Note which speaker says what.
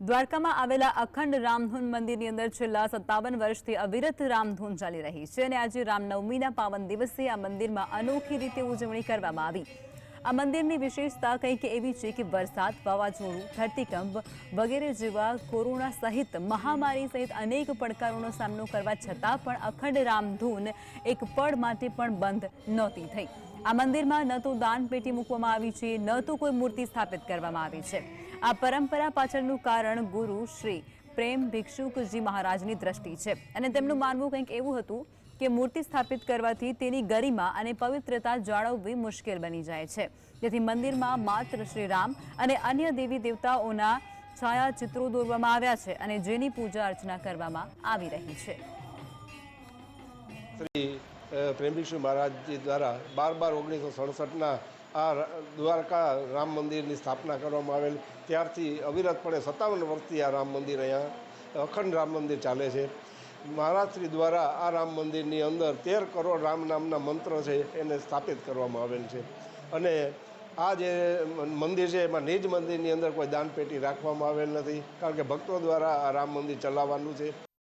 Speaker 1: દ્વારકામાં આવેલા અખંડ રામધૂન મંદિરની અંદર છેલ્લા સત્તાવન વર્ષથી અવિરત રામધૂન ચાલી રહી છે અને આજે રામનવમીના પાવન દિવસે આ મંદિરમાં અનોખી રીતે ઉજવણી કરવામાં આવી. આ મંદિરની વિશેષતા કંઈક એવી છે કે વરસાદ, વાવાઝોડું, ધરતીકંપ વગેરે જેવા કોરોના સહિત મહામારી સહિત અનેક પડકારોનો સામનો કરવા છતાં પણ અખંડ રામધૂન એક પળ માટે પણ બંધ નહોતી થઈ. આ મંદિરમાં ન તો દાન પેટી મૂકવામાં આવી છે, ન તો કોઈ મૂર્તિ સ્થાપિત કરવામાં આવી છે. આ પરંપરા પાછળનું કારણ ગુરુ શ્રી પ્રેમ ભિક્ષુકજી મહારાજની દ્રષ્ટિ છે. અને તેમનું માનવું કંઈક એવું હતું કે મૂર્તિ સ્થાપિત કરવાથી તેની ગરિમા અને પવિત્રતા જાળવવી મુશ્કેલ બની જાય છે. જેથી મંદિરમાં માત્ર શ્રી રામ અને અન્ય દેવી દેવતાઓના છાયાચિત્રો દોરવામાં આવ્યા છે અને જેની પૂજા અર્ચના કરવામાં આવી રહી છે.
Speaker 2: શ્રી અ, મહારાજજી દ્વારા બાર બાર ઓગણીસો સડસઠના આ દ્વારકા રામ મંદિરની સ્થાપના કરવામાં આવેલ. ત્યારથી અવિરતપણે સત્તાવન વર્ષથી આ રામ મંદિર અહીંયા અખંડ રામ મંદિર ચાલે છે. મહારાજશ્રી દ્વારા આ રામ મંદિરની અંદર તેર કરોડ રામ નામના મંત્ર છે એને સ્થાપિત કરવામાં આવેલ છે. અને આ જે મંદિર છે એમાં નિજ મંદિરની અંદર કોઈ દાનપેટી રાખવામાં આવેલ નથી, કારણ કે ભક્તો દ્વારા આ રામ મંદિર ચલાવવાનું છે.